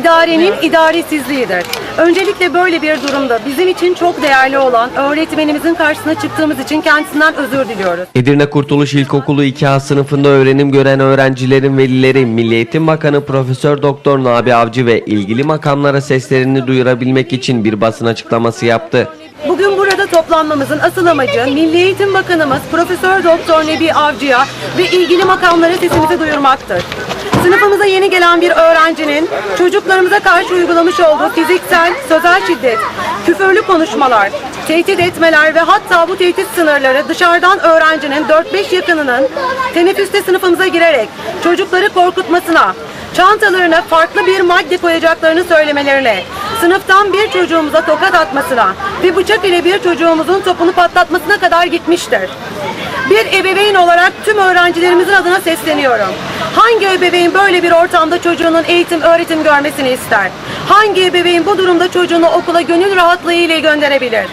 idarenin idaresizliğidir. Öncelikle böyle bir durumda bizim için çok değerli olan öğretmenimizin karşısına çıktığımız için kendisinden özür diliyoruz. Edirne Kurtuluş İlkokulu 2A sınıfında öğrenim gören öğrencilerin velileri Milli Eğitim Bakanı Profesör Doktor Nabi Avcı ve ilgili makamlara seslerini duyurabilmek için bir basın açıklaması yaptı. Bugün toplanmamızın asıl amacı Milli Eğitim Bakanımız Profesör Doktor Nebi Avcı'ya ve ilgili makamlara sesimizi duyurmaktır. Sınıfımıza yeni gelen bir öğrencinin çocuklarımıza karşı uygulamış olduğu fiziksel, sözel şiddet, küfürlü konuşmalar, tehdit etmeler ve hatta bu tehdit sınırları dışarıdan öğrencinin 4-5 yakınının teneffüste sınıfımıza girerek çocukları korkutmasına, çantalarına farklı bir madde koyacaklarını söylemelerine, sınıftan bir çocuğumuza tokat atmasına ve bıçak ile bir çocuğumuzun topunu patlatmasına kadar gitmiştir. Bir ebeveyn olarak tüm öğrencilerimizin adına sesleniyorum. Hangi ebeveyn böyle bir ortamda çocuğunun eğitim, öğretim görmesini ister? Hangi ebeveyn bu durumda çocuğunu okula gönül rahatlığı ile gönderebilir?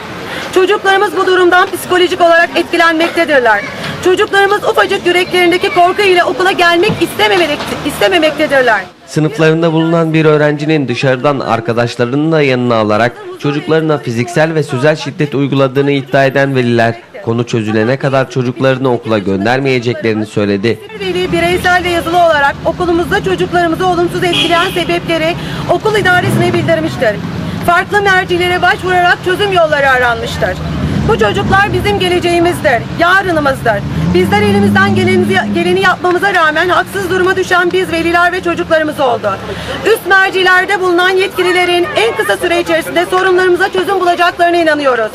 Çocuklarımız bu durumdan psikolojik olarak etkilenmektedirler. Çocuklarımız ufacık yüreklerindeki korku ile okula gelmek istememek, istememektedirler. Sınıflarında bulunan bir öğrencinin dışarıdan arkadaşlarını da yanına alarak çocuklarına fiziksel ve sözel şiddet uyguladığını iddia eden veliler konu çözülene kadar çocuklarını okula göndermeyeceklerini söyledi. Veli bireysel ve yazılı olarak okulumuzda çocuklarımızı olumsuz etkileyen sebepleri okul idaresine bildirmiştir. Farklı mercilere başvurarak çözüm yolları aranmıştır. Bu çocuklar bizim geleceğimizdir, yarınımızdır. Bizler elimizden geleni, geleni yapmamıza rağmen haksız duruma düşen biz veliler ve çocuklarımız oldu. Üst mercilerde bulunan yetkililerin en kısa süre içerisinde sorunlarımıza çözüm bulacaklarına inanıyoruz.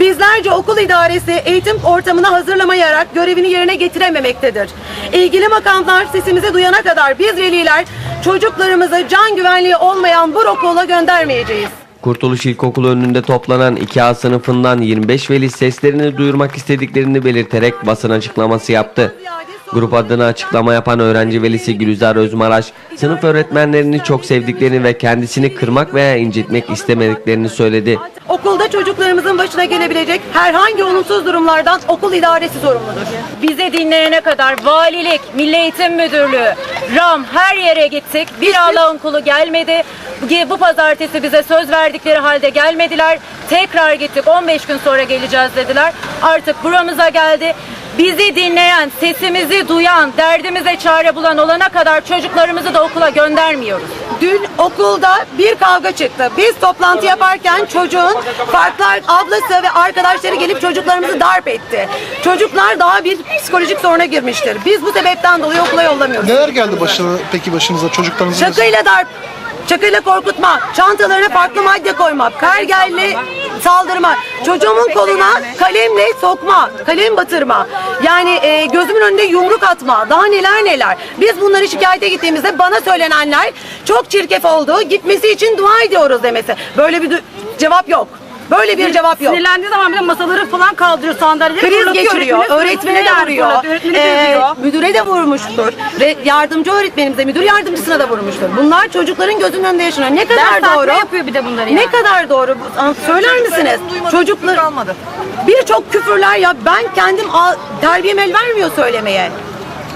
Bizlerce okul idaresi eğitim ortamını hazırlamayarak görevini yerine getirememektedir. İlgili makamlar sesimizi duyana kadar biz veliler çocuklarımızı can güvenliği olmayan bu okula göndermeyeceğiz. Kurtuluş İlkokulu önünde toplanan 2A sınıfından 25 veli seslerini duyurmak istediklerini belirterek basın açıklaması yaptı. Grup adına açıklama yapan öğrenci velisi Gülizar Özmaraş, sınıf öğretmenlerini çok sevdiklerini ve kendisini kırmak veya incitmek istemediklerini söyledi. Okulda çocuklarımızın başına gelebilecek herhangi olumsuz durumlardan okul idaresi sorumludur. Bizi dinleyene kadar valilik, Milli Eğitim Müdürlüğü, RAM her yere gittik. Bir Allah'ın kulu gelmedi. Bu pazartesi bize söz verdikleri halde gelmediler. Tekrar gittik 15 gün sonra geleceğiz dediler. Artık buramıza geldi. Bizi dinleyen, sesimizi duyan, derdimize çare bulan olana kadar çocuklarımızı da okula göndermiyoruz. Dün okulda bir kavga çıktı. Biz toplantı yaparken çocuğun farklı ablası ve arkadaşları gelip çocuklarımızı darp etti. Çocuklar daha bir psikolojik soruna girmiştir. Biz bu sebepten dolayı okula yollamıyoruz. Neler geldi başına peki başınıza çocuklarınızın? Çakıyla darp, çakıyla korkutma, çantalarına farklı madde koyma, pergelle saldırma, çocuğumun koluna kalemle sokma, kalem batırma. Yani e, gözümün önünde yumruk atma, daha neler neler. Biz bunları şikayete gittiğimizde bana söylenenler çok çirkef oldu, gitmesi için dua ediyoruz demesi. Böyle bir cevap yok. Böyle bir cevap yok. Sinirlendiği zaman bir de masaları falan kaldırıyor sandalyeleri Kriz fırlatıyor geçiriyor, öğretmeni. öğretmene de vuruyor, Öğretmeni ee, müdüre de vurmuştur, ve yardımcı öğretmenimize, müdür yardımcısına da vurmuştur. Bunlar çocukların gözünün önünde yaşanıyor. Ne kadar Ders doğru? yapıyor bir de bunları Ne yani. kadar doğru? Söyler misiniz? Çocuklar Birçok küfürler ya ben kendim terbiyem el vermiyor söylemeye.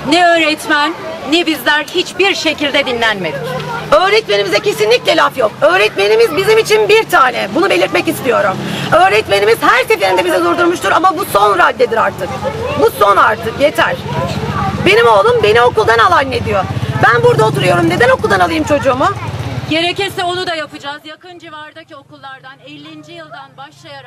Ne öğretmen ne bizler hiçbir şekilde dinlenmedik. Öğretmenimize kesinlikle laf yok. Öğretmenimiz bizim için bir tane. Bunu belirtmek istiyorum. Öğretmenimiz her seferinde bizi durdurmuştur ama bu son raddedir artık. Bu son artık yeter. Benim oğlum beni okuldan al anne diyor. Ben burada oturuyorum. Neden okuldan alayım çocuğumu? Gerekirse onu da yapacağız. Yakın civardaki okullardan 50. yıldan başlayarak